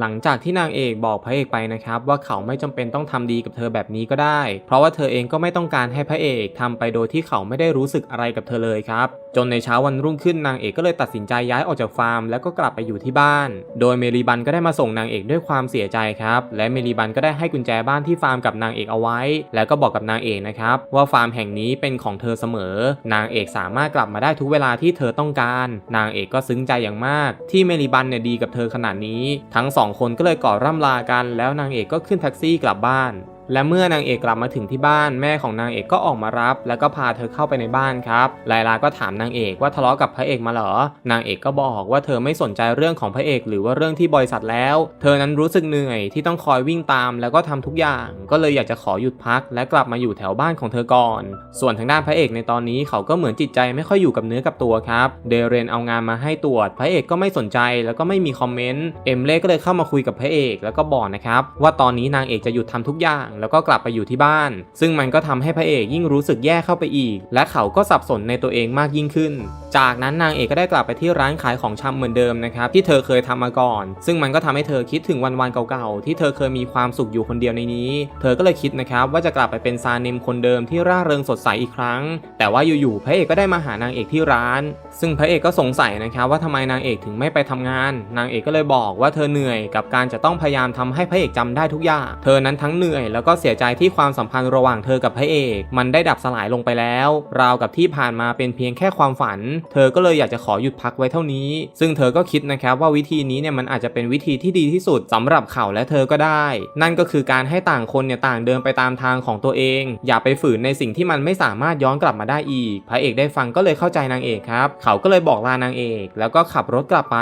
หลังจากที่นางเอกบอกพระเอกไปนะครับว่าเขาไม่จำเป็นต้องทำดีกับเธอแบบนี้ก็ได้ เพราะว่าเธอเองก็ไม่ต้องการให้พระเอกทำไปโดยที่เขาไม่ได้รู้สึกอะไรกับเธอเลยครับ จนในเช้าวันรุ่งขึ้นนางเอกก็เลยตัดสินใจย้ายออกจากฟาร์ม แล้วก็กลับไปอยู่ที่บ้าน โดยเมรีบันก็ได้มาส่งนางเอกด้วยความเสียใจครับ และเมรีบันก็ได้ให้กุญแจบ้านที่ฟาร์มกับนางเอกเอาไว้ แล้วก็บอกกับนางเอกนะครับว่าฟาร์มแห่งนี้เป็นของเธอเสมอ นางเอกสามารถกลับมาได้ทุกเวลาที่เธอต้องการ นางเอกก็ซึ้งใจอย่างมาก ที่เมรีบันเนี่ยดีกับเธอขนาดนี้ ทั้งสององคนก็เลยกอดร่ำลากัน แล้วนางเอกก็ขึ้นแท็กซี่กลับบ้าน และเมื่อนางเอกกลับมาถึงที่บ้านแม่ของนางเอกก็ออกมารับ แล้วก็พาเธอเข้าไปในบ้านครับไลลาก็ถามนางเอกว่าทะเลาะกับพระเอกมาเหรอ นางเอกก็บอกว่าเธอไม่สนใจเรื่องของพระเอก หรือว่าเรื่องที่บริษัทแล้ว เธอนั้นรู้สึกเหนื่อยที่ต้องคอยวิ่งตามแล้วก็ทำทุกอย่าง ก็เลยอยากจะขอหยุดพัก และกลับมาอยู่แถวบ้านของเธอก่อน ส่วนทางด้านพระเอกในตอนนี้เขาก็เหมือนจิตใจไม่ค่อยอยู่กับเนื้อกับตัวครับเดเรนเอางานมาให้ตรวจ พระเอกก็ไม่สนใจแล้วก็ไม่มีคอมเมนต์เอ็มเล่ก็เลยเข้ามาคุยกับพระเอก แล้วก็บอกนะครับว่าตอนนี้นางเอกจะหยุดทำทุกอย่างแล้วก็กลับไปอยู่ที่บ้าน ซึ่งมันก็ทำให้พระเอกยิ่งรู้สึกแย่เข้าไปอีก และเขาก็สับสนในตัวเองมากยิ่งขึ้น จากนั้นนางเอกก็ได้กลับไปที่ร้านขายของชำเหมือนเดิมนะครับที่เธอเคยทำมาก่อน ซึ่งมันก็ทำให้เธอคิดถึงวันๆเก่าๆที่เธอเคยมีความสุขอยู่คนเดียวในนี้ เธอก็เลยคิดนะครับว่าจะกลับไปเป็นซาเนมคนเดิมที่ร่าเริงสดใสอีกครั้ง แต่ว่าอยู่ๆพระเอกก็ได้มาหานางเอกที่ร้าน ซึ่งพระเอกก็สงสัยนะครับว่าทำไมนางเอกถึงไม่ไปทำงาน นางเอกก็เลยบอกว่าเธอเหนื่อยกับการจะต้องพยายามทำให้พระเอกจำได้ทุกอย่าง เธอนั้นทั้งเหนื่อยแล้วก็เสียใจที่ความสัมพันธ์ระหว่างเธอกับพระเอก มันได้ดับสลายลงไปแล้ว ราวกับที่ผ่านมาเป็นเพียงแค่ความฝัน เธอก็เลยอยากจะขอหยุดพักไว้เท่านี้ ซึ่งเธอก็คิดนะครับว่าวิธีนี้เนี่ยมันอาจจะเป็นวิธีที่ดีที่สุดสำหรับเขาและเธอก็ได้ นั่นก็คือการให้ต่างคนเนี่ยต่างเดินไปตามทางของตัวเอง อย่าไปฝืนในสิ่งที่มันไม่สามารถย้อนกลับมาได้อีก พระเอกได้ฟังก็เลยเข้าใจนางเอกครับ เขาก็เลยบอกลานางเอก แล้วก็ขับรถกลับไป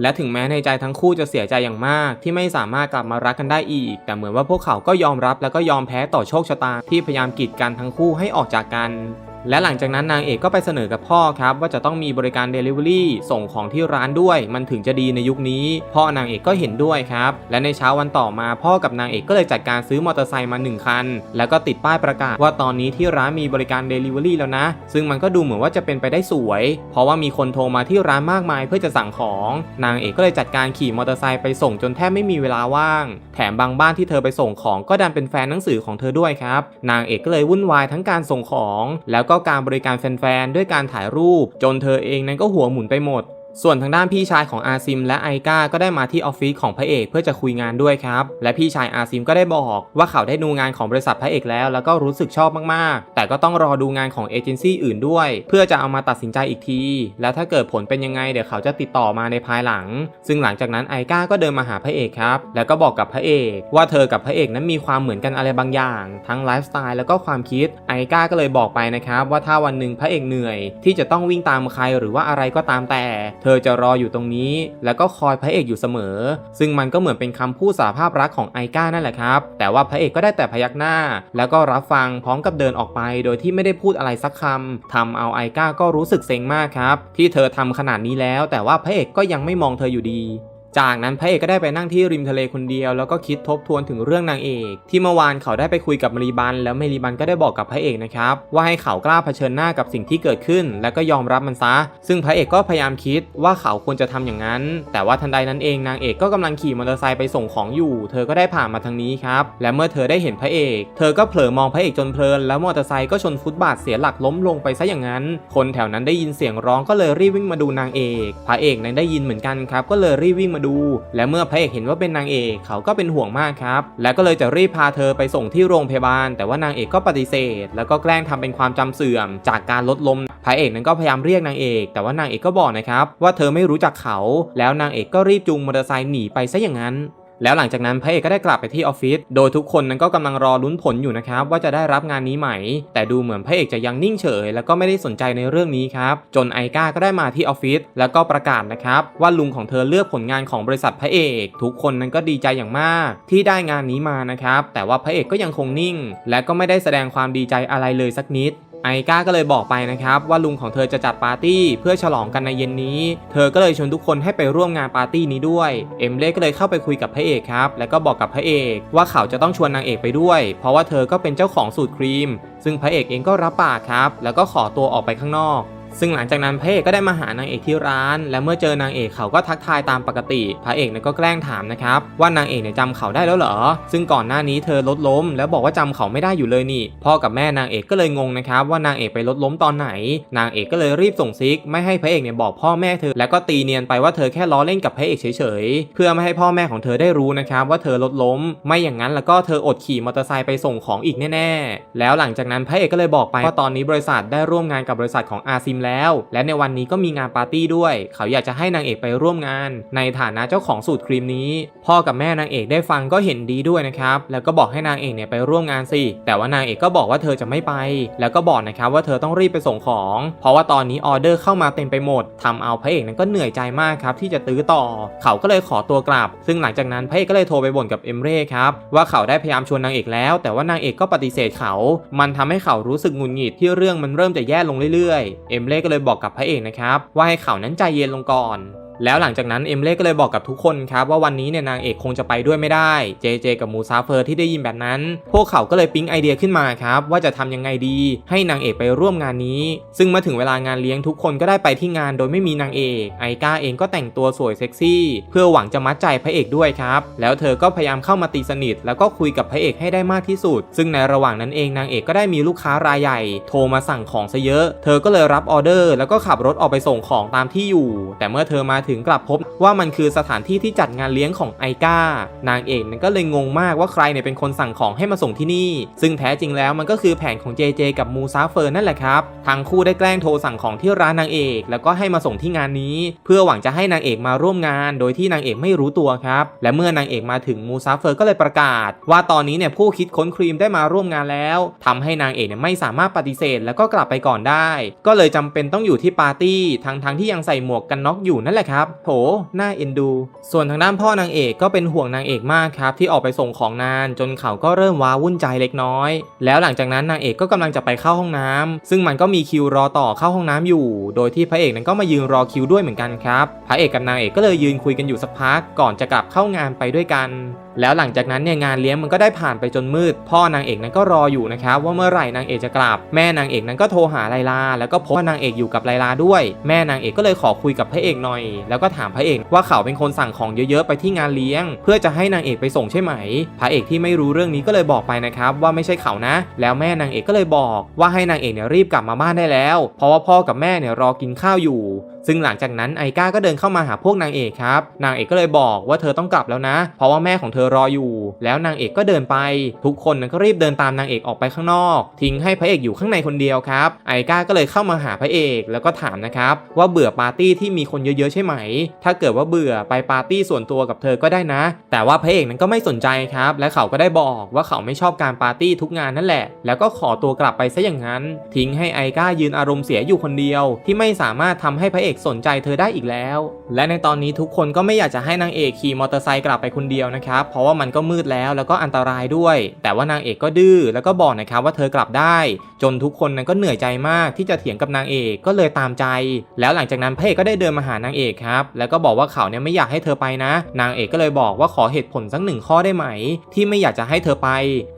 และถึงแม้ในใจทั้งคู่จะเสียใจอย่างมาก ที่ไม่สามารถกลับมารักกันได้อีก แต่เหมือนว่าพวกเขาก็ยอมรับแล้วก็ยอมแพ้ต่อโชคชะตาที่พยายามกีดกันทั้งคู่ให้ออกจากกัน และหลังจากนั้นนางเอกก็ไปเสนอกับพ่อครับว่าจะต้องมีบริการ Delivery ส่งของที่ร้านด้วย มันถึงจะดีในยุคนี้ พ่อนางเอกก็เห็นด้วยครับ และในเช้าวันต่อมาพ่อกับนางเอกก็เลยจัดการซื้อมอเตอร์ไซค์มา 1 คัน แล้วก็ติดป้ายประกาศว่าตอนนี้ที่ร้านมีบริการ Delivery แล้วนะ ซึ่งมันก็ดูเหมือนว่าจะเป็นไปได้สวย เพราะว่ามีคนโทรมาที่ร้านมากมายเพื่อจะสั่งของ นางเอกก็เลยจัดการขี่มอเตอร์ไซค์ไปส่งจนแทบไม่มีเวลาว่าง แถมบางบ้านที่เธอไปส่งของก็ดันเป็นแฟนหนังสือของเธอด้วยครับ นางเอกก็เลยวุ่นวายทั้งการส่งของ แล้วก็การบริการแฟนๆ ด้วยการถ่ายรูป จนเธอเองนั้นก็หัวหมุนไปหมด ส่วนทางด้านพี่ชายของอาซิมและไอกาก็ได้มาที่ออฟฟิศของพระเอกเพื่อจะคุยงานด้วยครับ และพี่ชายอาซิมก็ได้บอกว่าเขาได้ดูงานของบริษัทพระเอกแล้ว แล้วก็รู้สึกชอบมากๆ แต่ก็ต้องรอดูงานของเอเจนซี่อื่นด้วย เพื่อจะเอามาตัดสินใจอีกที แล้วถ้าเกิดผลเป็นยังไงเดี๋ยวเขาจะติดต่อมาในภายหลัง ซึ่งหลังจากนั้นไอกาก็เดินมาหาพระเอกครับ แล้วก็บอกกับพระเอก ว่าเธอกับพระเอกนั้นมีความเหมือนกันอะไรบางอย่าง ทั้งไลฟ์สไตล์แล้วก็ความคิดไอกาก็เลยบอกไปนะครับว่าถ้าวันหนึ่งพระเอกเหนื่อย ที่จะต้องวิ่งตามใครหรือว่าอะไรก็ตามแต่เธอจะรออยู่ตรงนี้ แล้วก็คอยพระเอกอยู่เสมอ ซึ่งมันก็เหมือนเป็นคำพูดสาภาพรักของไอก้านั่นแหละครับ แต่ว่าพระเอกก็ได้แต่พยักหน้า แล้วก็รับฟังพร้อมกับเดินออกไป โดยที่ไม่ได้พูดอะไรสักคำทำเอาไอก้าก็รู้สึกเซ็งมากครับ ที่เธอทำขนาดนี้แล้ว แต่ว่าพระเอกก็ยังไม่มองเธออยู่ดี จากนั้นพระเอกก็ได้ไปนั่งที่ริมทะเลคนเดียว แล้วก็คิดทบทวนถึงเรื่องนางเอก ที่เมื่อวานเขาได้ไปคุยกับเมรีบัน แล้วเมรีบันก็ได้บอกกับพระเอกนะครับว่าให้เขากล้าเผชิญหน้ากับสิ่งที่เกิดขึ้น และก็ยอมรับมันซะ ซึ่งพระเอกก็พยายามคิดว่าเขาควรจะทำอย่างนั้น แต่ว่าทันใดนั้นเองนางเอกก็กำลังขี่มอเตอร์ไซค์ไปส่งของอยู่ เธอก็ได้ผ่านมาทางนี้ครับและเมื่อเธอได้เห็นพระเอก เธอก็เผลอมองพระเอกจนเพลิน แล้วมอเตอร์ไซค์ก็ชนฟุตบาทเสียหลักล้มลงไปซะอย่างนั้น คนแถวนั้นได้ยินเสียงร้องก็เลยรีบวิ่งมาดูนางเอก พระเอกนั้นได้ยินเหมือนกันครับก็เลยรีบวิ่งมาดู และเมื่อพระเอกเห็นว่าเป็นนางเอกเขาก็เป็นห่วงมากครับ และก็เลยจะรีบพาเธอไปส่งที่โรงพยาบาล แต่ว่านางเอกก็ปฏิเสธ แล้วก็แกล้งทำเป็นความจำเสื่อม จากการลดลมพระเอกนั้นก็พยายามเรียกนางเอก แต่ว่านางเอกก็บอกนะครับว่าเธอไม่รู้จักเขา แล้วนางเอกก็รีบจูงมอเตอร์ไซค์หนีไปซะอย่างนั้น แล้วหลังจากนั้นพระเอกก็ได้กลับไปที่ออฟฟิศโดยทุกคนนั้นก็กำลังรอลุ้นผลอยู่นะครับว่าจะได้รับงานนี้ไหม แต่ดูเหมือนพระเอกจะยังนิ่งเฉย แล้วก็ไม่ได้สนใจในเรื่องนี้ครับจนไอก้าก็ได้มาที่ออฟฟิศแล้วก็ประกาศนะครับว่าลุงของเธอเลือกผลงานของบริษัทพระเอก ทุกคนนั้นก็ดีใจอย่างมาก ที่ได้งานนี้มานะครับแต่ว่าพระเอกก็ยังคงนิ่ง และก็ไม่ได้แสดงความดีใจอะไรเลยสักนิด ไอก้าก็เลยบอกไปนะครับว่าลุงของเธอจะจัดปาร์ตี้เพื่อฉลองกันในเย็นนี้ เธอก็เลยชวนทุกคนให้ไปร่วมงานปาร์ตี้นี้ด้วย เอ็มเล่ก็เลยเข้าไปคุยกับพระเอกครับ แล้วก็บอกกับพระเอกว่าเขาจะต้องชวนนางเอกไปด้วย เพราะว่าเธอก็เป็นเจ้าของสูตรครีม ซึ่งพระเอกเองก็รับปากครับ แล้วก็ขอตัวออกไปข้างนอก ซึ่งหลังจากนั้นพระเอกก็ได้มาหานางเอกที่ร้าน และเมื่อเจอนางเอกเขาก็ทักทายตามปกติ พระเอกเนี่ยก็แกล้งถามนะครับว่านางเอกเนี่ยจำเขาได้แล้วเหรอ ซึ่งก่อนหน้านี้เธอลดล้ม แล้วบอกว่าจำเขาไม่ได้อยู่เลยนี่ พ่อกับแม่นางเอกก็เลยงงนะครับว่านางเอกไปลดล้มตอนไหน นางเอกก็เลยรีบส่งซิก ไม่ให้พระเอกเนี่ยบอกพ่อแม่เธอ แล้วก็ตีเนียนไปว่าเธอแค่ล้อเล่นกับพระเอกเฉยๆ เพื่อไม่ให้พ่อแม่ของเธอได้รู้นะครับว่าเธอลดล้ม ไม่อย่างนั้นแล้วก็เธออดขี่มอเตอร์ไซค์ไปส่งของอีกแน่ๆ แล้วหลังจากนั้นพระเอกก็เลยบอกไปว่าตอนนี้บริษัทได้ร่วมงานกับบริษัทของอาซิมแล้ว และในวันนี้ก็มีงานปาร์ตี้ด้วย เขาอยากจะให้นางเอกไปร่วมงาน ในฐานะเจ้าของสูตรครีมนี้ พ่อกับแม่นางเอกได้ฟังก็เห็นดีด้วยนะครับ แล้วก็บอกให้นางเอกเนี่ยไปร่วมงานสิ แต่ว่านางเอกก็บอกว่าเธอจะไม่ไป แล้วก็บอกนะครับว่าเธอต้องรีบไปส่งของ เพราะว่าตอนนี้ออเดอร์เข้ามาเต็มไปหมดทำเอาพระเอกนั้นก็เหนื่อยใจมากครับที่จะตื้อต่อ เขาก็เลยขอตัวกลับ ซึ่งหลังจากนั้นพระเอกก็เลยโทรไปบ่นกับเอมเร่ครับว่าเขาได้พยายามชวนนางเอกแล้ว แต่ว่านางเอกก็ปฏิเสธเขา มันทำให้เขารู้สึกหงุดหงิดที่เรื่องมันเริ่มจะแย่ลงเรื่อยๆ เอมเล่ก็เลยบอกกับพระเอกนะครับว่าให้เขานั้นใจเย็นลงก่อน แล้วหลังจากนั้นเอมเล่ก็เลยบอกกับทุกคนครับว่าวันนี้เนี่ยนางเอกคงจะไปด้วยไม่ได้ เจเจกับมูซาเฟอร์ที่ได้ยินแบบนั้น พวกเขาก็เลยปิ๊งไอเดียขึ้นมาครับว่าจะทำยังไงดี ให้นางเอกไปร่วมงานนี้ ซึ่งมาถึงเวลางานเลี้ยงทุกคนก็ได้ไปที่งานโดยไม่มีนางเอก ไอก้าเองก็แต่งตัวสวยเซ็กซี่ เพื่อหวังจะมัดใจพระเอกด้วยครับ แล้วเธอก็พยายามเข้ามาตีสนิท แล้วก็คุยกับพระเอกให้ได้มากที่สุด ซึ่งในระหว่างนั้นเองนางเอกก็ได้มีลูกค้ารายใหญ่ โทรมาสั่งของซะเยอะ เธอก็เลยรับออเดอร์ แล้วก็ขับรถออกไปส่งของตามที่อยู่ แต่เมื่อเธอมาถึงกลับพบว่ามันคือสถานที่ที่จัดงานเลี้ยงของไอก้านางเอกนั้นก็เลยงงมากว่าใครเนี่ยเป็นคนสั่งของให้มาส่งที่นี่ ซึ่งแท้จริงแล้วมันก็คือแผนของเจเจกับมูซาเฟอร์นั่นแหละครับทั้งคู่ได้แกล้งโทรสั่งของที่ร้านนางเอก แล้วก็ให้มาส่งที่งานนี้ เพื่อหวังจะให้นางเอกมาร่วมงาน โดยที่นางเอกไม่รู้ตัวครับและเมื่อนางเอกมาถึงมูซาเฟอร์ก็เลยประกาศ ว่าตอนนี้เนี่ยผู้คิดค้นครีมได้มาร่วมงานแล้วทำให้นางเอกเนี่ยไม่สามารถปฏิเสธ แล้วก็กลับไปก่อนได้ ก็เลยจำเป็นต้องอยู่ที่ปาร์ตี้ทั้งทั้งๆที่ยังใส่หมวกกันน็อกอยู่นั่นแหละครับโถน่าเอ็นดู ส่วนทางด้านพ่อนางเอกก็เป็นห่วงนางเอกมากครับที่ออกไปส่งของนาน จนเขาก็เริ่มว้าวุ่นใจเล็กน้อย แล้วหลังจากนั้นนางเอกก็กำลังจะไปเข้าห้องน้ำซึ่งมันก็มีคิวรอต่อเข้าห้องน้ำอยู่ โดยที่พระเอกนั้นก็มายืนรอคิวด้วยเหมือนกันครับพระเอกกับนางเอกก็เลยยืนคุยกันอยู่สักพักก่อนจะกลับเข้างานไปด้วยกัน แล้วหลังจากนั้นเนี่ยงานเลี้ยงมันก็ได้ผ่านไปจนมืด พ่อนางเอกนั้นก็รออยู่นะครับว่าเมื่อไหร่นางเอกจะกลับ แม่นางเอกนั้นก็โทรหาไลลา แล้วก็พบว่านางเอกอยู่กับไลลาด้วย แม่นางเอกก็เลยขอคุยกับพระเอกหน่อย แล้วก็ถามพระเอกว่าเขาเป็นคนสั่งของเยอะๆไปที่งานเลี้ยง เพื่อจะให้นางเอกไปส่งใช่ไหม พระเอกที่ไม่รู้เรื่องนี้ก็เลยบอกไปนะครับว่าไม่ใช่เขานะ แล้วแม่นางเอกก็เลยบอก ว่าให้นางเอกเนี่ยรีบกลับมาบ้านได้แล้ว เพราะว่าพ่อกับแม่เนี่ยรอกินข้าวอยู่ ซึ่งหลังจากนั้นไอก้าก็เดินเข้ามาหาพวกนางเอกครับ นางเอกก็เลยบอกว่าเธอต้องกลับแล้วนะ เพราะว่าแม่ของเธอรออยู่ แล้วนางเอกก็เดินไป ทุกคนนั้นก็รีบเดินตามนางเอกออกไปข้างนอก ทิ้งให้พระเอกอยู่ข้างในคนเดียวครับ ไอก้าก็เลยเข้ามาหาพระเอกแล้วก็ถามนะครับว่าเบื่อปาร์ตี้ที่มีคนเยอะๆใช่ไหม ถ้าเกิดว่าเบื่อไปปาร์ตี้ส่วนตัวกับเธอก็ได้นะ แต่ว่าพระเอกนั้นก็ไม่สนใจครับ และเขาก็ได้บอกว่าเขาไม่ชอบการปาร์ตี้ทุกงานนั่นแหละ แล้วก็ขอตัวกลับไปซะอย่างนั้น ทิ้งให้ไอก้ายืนอารมณ์เสียอยู่คนเดียว ที่ไม่สามารถทำให้พระเอกสนใจเธอได้อีกแล้วและในตอนนี้ทุกคนก็ไม่อยากจะให้นางเอกขี่มอเตอร์ไซค์กลับไปคนเดียวนะครับ เพราะว่ามันก็มืดแล้วแล้วก็อันตรายด้วย แต่ว่านางเอกก็ดื้อแล้วก็บอกนะครับว่าเธอกลับได้ จนทุกคนนั้นก็เหนื่อยใจมากที่จะเถียงกับนางเอกก็เลยตามใจ แล้วหลังจากนั้นพระเอกก็ได้เดินมาหานางเอกครับแล้วก็บอกว่าเขาเนี่ยไม่อยากให้เธอไปนะ นางเอกก็เลยบอกว่าขอเหตุผลสักหนึ่งข้อได้ไหม ที่ไม่อยากจะให้เธอไป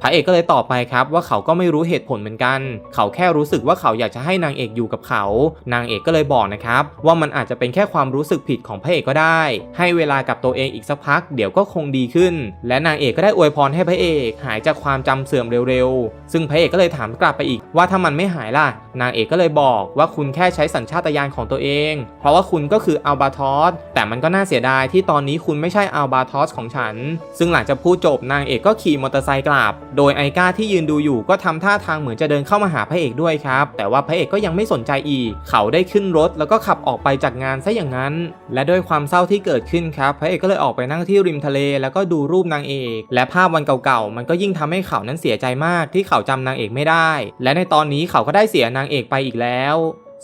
พระเอกก็เลยตอบไปครับว่าเขาก็ไม่รู้เหตุผลเหมือนกัน เขาแค่รู้สึกว่าเขาอยากจะให้นางเอกอยู่กับเขา นางเอกก็เลยบอกนะครับว่ามันอาจจะเป็นแค่ความรู้สึกผิดของพระเอกก็ได้ ให้เวลากับตัวเองอีกสักพักเดี๋ยวก็คงดีขึ้น และนางเอกก็ได้อวยพรให้พระเอกหายจากความจำเสื่อมเร็วๆ ซึ่งพระเอกก็เลยถามกลับไปอีกว่าถ้ามันไม่หายล่ะ นางเอกก็เลยบอกว่าคุณแค่ใช้สัญชาตญาณของตัวเอง เพราะว่าคุณก็คืออัลบาทอสแต่มันก็น่าเสียดายที่ตอนนี้คุณไม่ใช่อัลบาทอสของฉัน ซึ่งหลังจากพูดจบนางเอกก็ขี่มอเตอร์ไซค์กลับ โดยไอก้าที่ยืนดูอยู่ก็ทำท่าทางเหมือนจะเดินเข้ามาหาพระเอกด้วยครับ แต่ว่าพระเอกก็ยังไม่สนใจอีก เขาได้ขึ้นรถแล้วก็ขับออกไปจากงานซะอย่างนั้นและด้วยความเศร้าที่เกิดขึ้นครับพระเอกก็เลยออกไปนั่งที่ริมทะเล แล้วก็ดูรูปนางเอก และภาพวันเก่าๆมันก็ยิ่งทำให้เขานั้นเสียใจมากที่เขาจำนางเอกไม่ได้ และในตอนนี้เขาก็ได้เสียนางเอกไปอีกแล้ว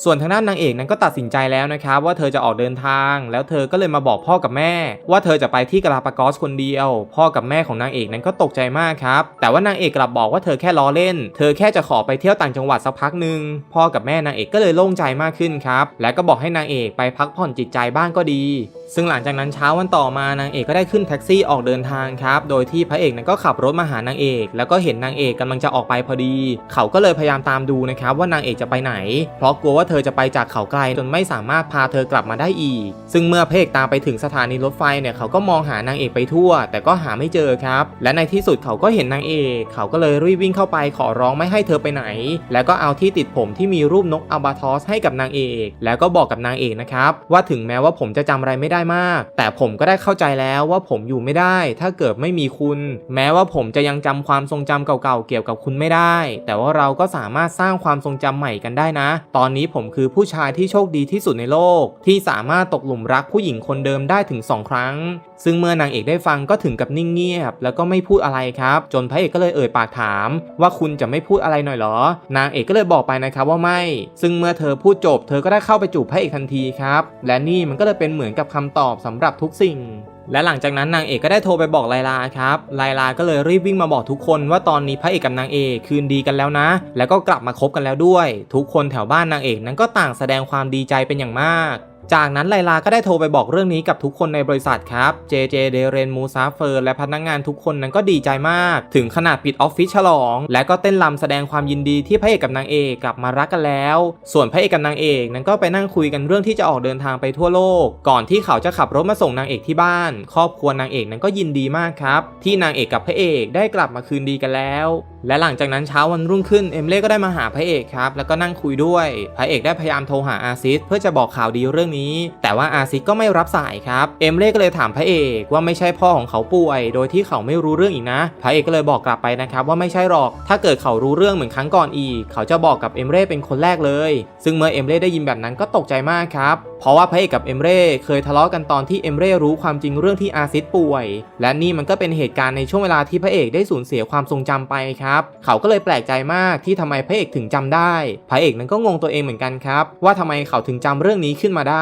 ส่วนทางด้านนางเอกนั้นก็ตัดสินใจแล้วนะครับว่าเธอจะออกเดินทาง แล้วเธอก็เลยมาบอกพ่อกับแม่ ว่าเธอจะไปที่กาลาปากอสคนเดียว พ่อกับแม่ของนางเอกนั้นก็ตกใจมากครับ แต่ว่านางเอกกลับบอกว่าเธอแค่ล้อเล่น เธอแค่จะขอไปเที่ยวต่างจังหวัดสักพักหนึ่งพ่อกับแม่นางเอกก็เลยโล่งใจมากขึ้นครับ และก็บอกให้นางเอกไปพักผ่อนจิตใจบ้างก็ดี ซึ่งหลังจากนั้นเช้าวันต่อมานางเอกก็ได้ขึ้นแท็กซี่ออกเดินทางครับ โดยที่พระเอกนั้นก็ขับรถมาหานางเอก แล้วก็เห็นนางเอกกำลังจะออกไปพอดี เขาก็เลยพยายามตามดูนะครับว่านางเอกจะไปไหน เพราะกลัวว่าเธอจะไปจากเขาไกลจนไม่สามารถพาเธอกลับมาได้อีก ซึ่งเมื่อพระเอกตามไปถึงสถานีรถไฟเนี่ยเขาก็มองหานางเอกไปทั่ว แต่ก็หาไม่เจอครับ และในที่สุดเขาก็เห็นนางเอก เขาก็เลยรีบวิ่งเข้าไปขอร้องไม่ให้เธอไปไหน แล้วก็เอาที่ติดผมที่มีรูปนกอัลบาทอสให้กับนางเอก แล้วก็บอกกับนางเอกนะครับว่าถึงแม้ว่าผมจะจำอะไรไม่ได้มาก แต่ผมก็ได้เข้าใจแล้วว่าผมอยู่ไม่ได้ ถ้าเกิดไม่มีคุณ แม้ว่าผมจะยังจำความทรงจำเก่าๆเกี่ยวกับคุณไม่ได้ แต่ว่าเราก็สามารถสร้างความทรงจำใหม่กันได้นะ ตอนนี้ผมคือผู้ชายที่โชคดีที่สุดในโลก ที่สามารถตกหลุมรักผู้หญิงคนเดิมได้ถึง 2 ครั้ง ซึ่งเมื่อนางเอกได้ฟังก็ถึงกับนิ่งเงียบ แล้วก็ไม่พูดอะไรครับ จนพระเอกก็เลยเอ่ยปากถาม ว่าคุณจะไม่พูดอะไรหน่อยเหรอ นางเอกก็เลยบอกไปนะครับว่าไม่ ซึ่งเมื่อเธอพูดจบ เธอก็ได้เข้าไปจูบพระเอกทันทีครับ และนี่มันก็เลยเป็นเหมือนกับคำตอบสำหรับทุกสิ่งและหลังจากนั้นนางเอกก็ได้โทรไปบอกไลลาครับ ไลลาก็เลยรีบวิ่งมาบอกทุกคนว่าตอนนี้พระเอกกับนางเอกคืนดีกันแล้วนะ แล้วก็กลับมาคบกันแล้วด้วย ทุกคนแถวบ้านนางเอกนั้นก็ต่างแสดงความดีใจเป็นอย่างมาก จากนั้นไลลาก็ได้โทรไปบอกเรื่องนี้กับทุกคนในบริษัทครับเจเจเดเรนมูซาเฟอร์และพนักงานทุกคนนั้นก็ดีใจมาก ถึงขนาดปิดออฟฟิศฉลอง และก็เต้นรำแสดงความยินดีที่พระเอกกับนางเอกกลับมารักกันแล้ว ส่วนพระเอกกับนางเอกนั้นก็ไปนั่งคุยกันเรื่องที่จะออกเดินทางไปทั่วโลก ก่อนที่เขาจะขับรถมาส่งนางเอกที่บ้าน ครอบครัวนางเอกนั้นก็ยินดีมากครับ ที่นางเอกกับพระเอกได้กลับมาคืนดีกันแล้วและหลังจากนั้นเช้าวันรุ่งขึ้นเอมเล่ก็ได้มาหาพระเอกครับแล้วก็นั่งคุยด้วย พระเอกได้พยายามโทรหาอาซิสเพื่อจะบอกข่าวดีเรื่องนี้ แต่ว่าอาซิสก็ไม่รับสายครับ เอมเล่ก็เลยถามพระเอกว่าไม่ใช่พ่อของเขาป่วย โดยที่เขาไม่รู้เรื่องอีกนะ พระเอกก็เลยบอกกลับไปนะครับว่าไม่ใช่หรอก ถ้าเกิดเขารู้เรื่องเหมือนครั้งก่อนอีก เขาจะบอกกับเอมเล่เป็นคนแรกเลย ซึ่งเมื่อเอมเล่ได้ยินแบบนั้นก็ตกใจมากครับ เพราะว่าพระเอกกับเอมเร่เคยทะเลาะกันตอนที่เอมเร่รู้ความจริงเรื่องที่อาซิสป่วย และนี่มันก็เป็นเหตุการณ์ในช่วงเวลาที่พระเอกได้สูญเสียความทรงจำไปครับ เขาก็เลยแปลกใจมากที่ทำไมพระเอกถึงจำได้ พระเอกนั้นก็งงตัวเองเหมือนกันครับ ว่าทำไมเขาถึงจำเรื่องนี้ขึ้นมาได้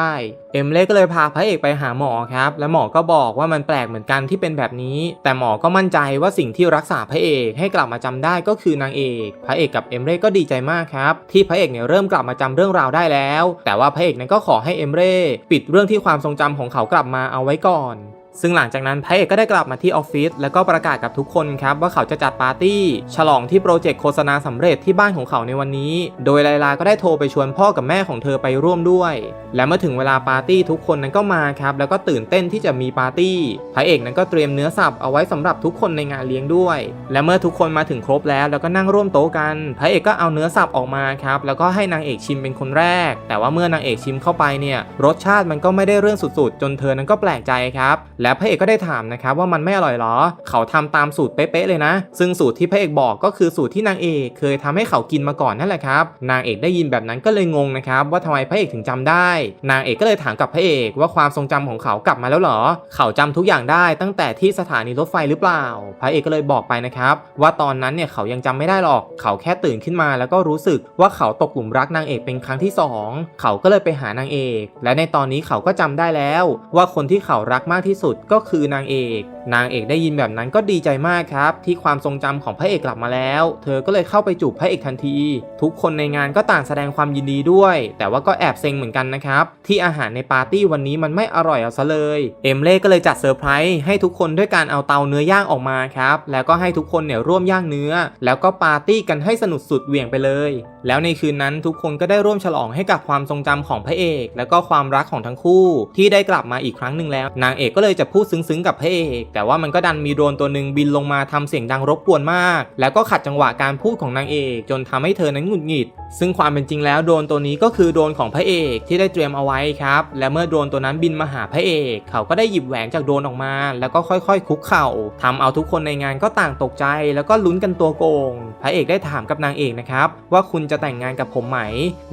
เอมเล่ก็เลยพาพระเอกไปหาหมอครับ และหมอก็บอกว่ามันแปลกเหมือนกันที่เป็นแบบนี้ แต่หมอก็มั่นใจว่าสิ่งที่รักษาพระเอกให้กลับมาจำได้ก็คือนางเอก พระเอกกับเอมเล่ก็ดีใจมากครับ ที่พระเอกเนี่ยเริ่มกลับมาจำเรื่องราวได้แล้ว แต่ว่าพระเอกนั้นก็ขอให้เอมเล่ปิดเรื่องที่ความทรงจำของเขากลับมาเอาไว้ก่อน ซึ่งหลังจากนั้นพระเอกก็ได้กลับมาที่ออฟฟิศแล้วก็ประกาศกับทุกคนครับว่าเขาจะจัดปาร์ตี้ ฉลองที่โปรเจกต์โฆษณาสำเร็จที่บ้านของเขาในวันนี้ โดยไลลาก็ได้โทรไปชวนพ่อกับแม่ของเธอไปร่วมด้วย และเมื่อถึงเวลาปาร์ตี้ทุกคนนั้นก็มาครับแล้วก็ตื่นเต้นที่จะมีปาร์ตี้พระเอกนั้นก็เตรียมเนื้อสับเอาไว้สำหรับทุกคนในงานเลี้ยงด้วย และเมื่อทุกคนมาถึงครบแล้วแล้วก็นั่งร่วมโต๊ะกันพระเอกก็เอาเนื้อสับออกมาครับแล้วก็ให้นางเอกชิมเป็นคนแรก แต่ว่าเมื่อนางเอกชิมเข้าไปเนี่ยรสชาติมันก็ไม่ได้เรื่องสุดๆ จนเธอนั้นก็แปลกใจครับและพระเอกก็ได้ถามนะครับว่ามันไม่อร่อยหรอ เขาทำตามสูตรเป๊ะๆเลยนะ ซึ่งสูตรที่พระเอกบอกก็คือสูตรที่นางเอกเคยทำให้เขากินมาก่อนนั่นแหละครับ นางเอกได้ยินแบบนั้นก็เลยงงนะครับว่าทำไมพระเอกถึงจำได้ นางเอกก็เลยถามกับพระเอกว่าความทรงจำของเขากลับมาแล้วเหรอ เขาจำทุกอย่างได้ตั้งแต่ที่สถานีรถไฟหรือเปล่า พระเอกก็เลยบอกไปนะครับว่าตอนนั้นเนี่ยเขายังจำไม่ได้หรอก เขาแค่ตื่นขึ้นมาแล้วก็รู้สึกว่าเขาตกหลุมรักนางเอกเป็นครั้งที่สองเขาก็เลยไปหานางเอก และในตอนนี้เขาก็จำได้แล้ว ว่าคนที่เขารักมากที่สุดก็คือนางเอกนางเอกได้ยินแบบนั้นก็ดีใจมากครับ ที่ความทรงจำของพระเอกกลับมาแล้ว เธอก็เลยเข้าไปจูบพระเอกทันที ทุกคนในงานก็ต่างแสดงความยินดีด้วย แต่ว่าก็แอบเซ็งเหมือนกันนะครับ ที่อาหารในปาร์ตี้วันนี้มันไม่อร่อยเอาซะเลย เอมเล่ก็เลยจัดเซอร์ไพรส์ให้ทุกคนด้วยการเอาเตาเนื้อย่างออกมาครับ แล้วก็ให้ทุกคนเนี่ยร่วมย่างเนื้อ แล้วก็ปาร์ตี้กันให้สนุกสุดเหวี่ยงไปเลย แล้วในคืนนั้นทุกคนก็ได้ร่วมฉลองให้กับความทรงจำของพระเอก แล้วก็ความรักของทั้งคู่ ที่ได้กลับมาอีกครั้งหนึ่งแล้ว นางเอกก็เลยจะพูดซึ้งๆกับพระเอกแต่ว่ามันก็ดันมีโดรนตัวหนึ่งบินลงมาทำเสียงดังรบกวนมาก แล้วก็ขัดจังหวะการพูดของนางเอกจนทำให้เธอนั้นหงุดหงิด ซึ่งความเป็นจริงแล้วโดรนตัวนี้ก็คือโดรนของพระเอกที่ได้เตรียมเอาไว้ครับ และเมื่อโดรนตัวนั้นบินมาหาพระเอก เขาก็ได้หยิบแหวนจากโดรนออกมา แล้วก็ค่อยๆ คุกเข่าทำเอาทุกคนในงานก็ต่างตกใจ แล้วก็ลุ้นกันตัวโกง พระเอกได้ถามกับนางเอกนะครับว่าคุณจะแต่งงานกับผมไหม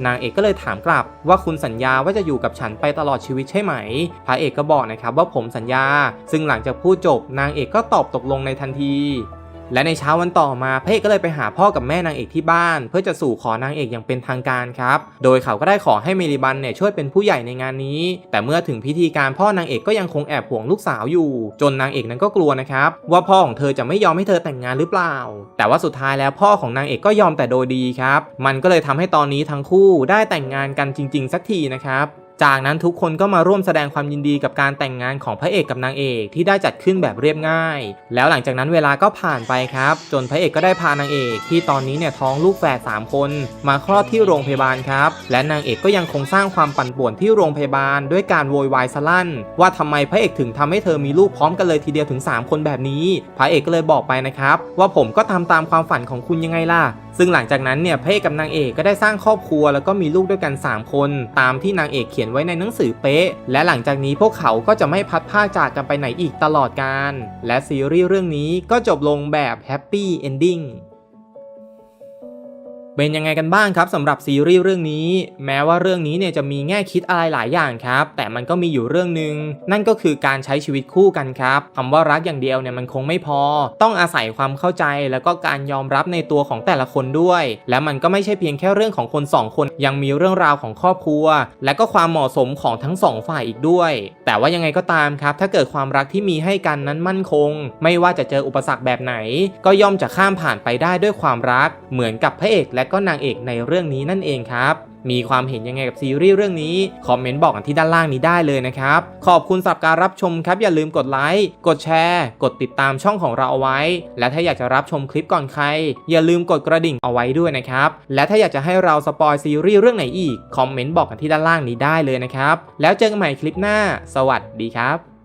นางเอกก็เลยถามกลับ ว่าคุณสัญญาว่าจะอยู่กับฉันไปตลอดชีวิตใช่ไหม พระเอกก็บอกนะครับว่าผมสัญญา ซึ่งหลังจากพูดจบนางเอกก็ตอบตกลงในทันที และในเช้าวันต่อมาพระเอกก็เลยไปหาพ่อกับแม่นางเอกที่บ้าน เพื่อจะสู่ขอนางเอกอย่างเป็นทางการครับ โดยเขาก็ได้ขอให้เมลิบันเนี่ยช่วยเป็นผู้ใหญ่ในงานนี้ แต่เมื่อถึงพิธีการพ่อนางเอกก็ยังคงแอบห่วงลูกสาวอยู่ จนนางเอกนั้นก็กลัวนะครับว่าพ่อของเธอจะไม่ยอมให้เธอแต่งงานหรือเปล่า แต่ว่าสุดท้ายแล้วพ่อของนางเอกก็ยอมแต่โดยดีครับ มันก็เลยทำให้ตอนนี้ทั้งคู่ได้แต่งงานกันจริง ๆ สักทีนะครับ จากนั้นทุกคนก็มาร่วมแสดงความยินดีกับการแต่งงานของพระเอกกับนางเอกที่ได้จัดขึ้นแบบเรียบง่าย แล้วหลังจากนั้นเวลาก็ผ่านไปครับ จนพระเอกก็ได้พานางเอกที่ตอนนี้เนี่ยท้องลูกแฝดสามคน มาคลอดที่โรงพยาบาลครับ และนางเอกก็ยังคงสร้างความปั่นป่วนที่โรงพยาบาล ด้วยการโวยวายสลั่น ว่าทำไมพระเอกถึงทำให้เธอมีลูกพร้อมกันเลยทีเดียวถึง 3 คนแบบนี้ พระเอกก็เลยบอกไปนะครับว่าผมก็ทำตามความฝันของคุณยังไงล่ะ ซึ่งหลังจากนั้นเนี่ยพระเอกกับนางเอกก็ได้สร้างครอบครัวแล้วก็มีลูกด้วยกัน 3 คน ตามที่นางเอกเขียนไว้ในหนังสือเป๊ะ และหลังจากนี้พวกเขาก็จะไม่พัดผ้าจากกันไปไหนอีกตลอดกาลและซีรีส์เรื่องนี้ก็จบลงแบบแฮปปี้เอนดิ้ง เป็นยังไงกันบ้างครับสำหรับซีรีส์เรื่องนี้ แม้ว่าเรื่องนี้เนี่ยจะมีแง่คิดอะไรหลายอย่างครับ แต่มันก็มีอยู่เรื่องหนึ่งนั่นก็คือการใช้ชีวิตคู่กันครับคำว่ารักอย่างเดียวเนี่ยมันคงไม่พอ ต้องอาศัยความเข้าใจแล้วก็การยอมรับในตัวของแต่ละคนด้วย และมันก็ไม่ใช่เพียงแค่เรื่องของคนสองคน ยังมีเรื่องราวของครอบครัว และก็ความเหมาะสมของทั้งสองฝ่ายอีกด้วย แต่ว่ายังไงก็ตามครับ ถ้าเกิดความรักที่มีให้กันนั้นมั่นคง ไม่ว่าจะเจออุปสรรคแบบไหน ก็ย่อมจะข้ามผ่านไปได้ด้วยความรัก เหมือนกับพระเอกและก็นางเอกในเรื่องนี้นั่นเองครับ มีความเห็นยังไงกับซีรีส์เรื่องนี้ คอมเมนต์บอกกันที่ด้านล่างนี้ได้เลยนะครับ ขอบคุณสำหรับการรับชมครับ อย่าลืมกดไลค์ กดแชร์ กดติดตามช่องของเราเอาไว้ และถ้าอยากจะรับชมคลิปก่อนใคร อย่าลืมกดกระดิ่งเอาไว้ด้วยนะครับ และถ้าอยากจะให้เราสปอยซีรีส์เรื่องไหนอีก คอมเมนต์บอกกันที่ด้านล่างนี้ได้เลยนะครับ แล้วเจอกันใหม่คลิปหน้า สวัสดีครับ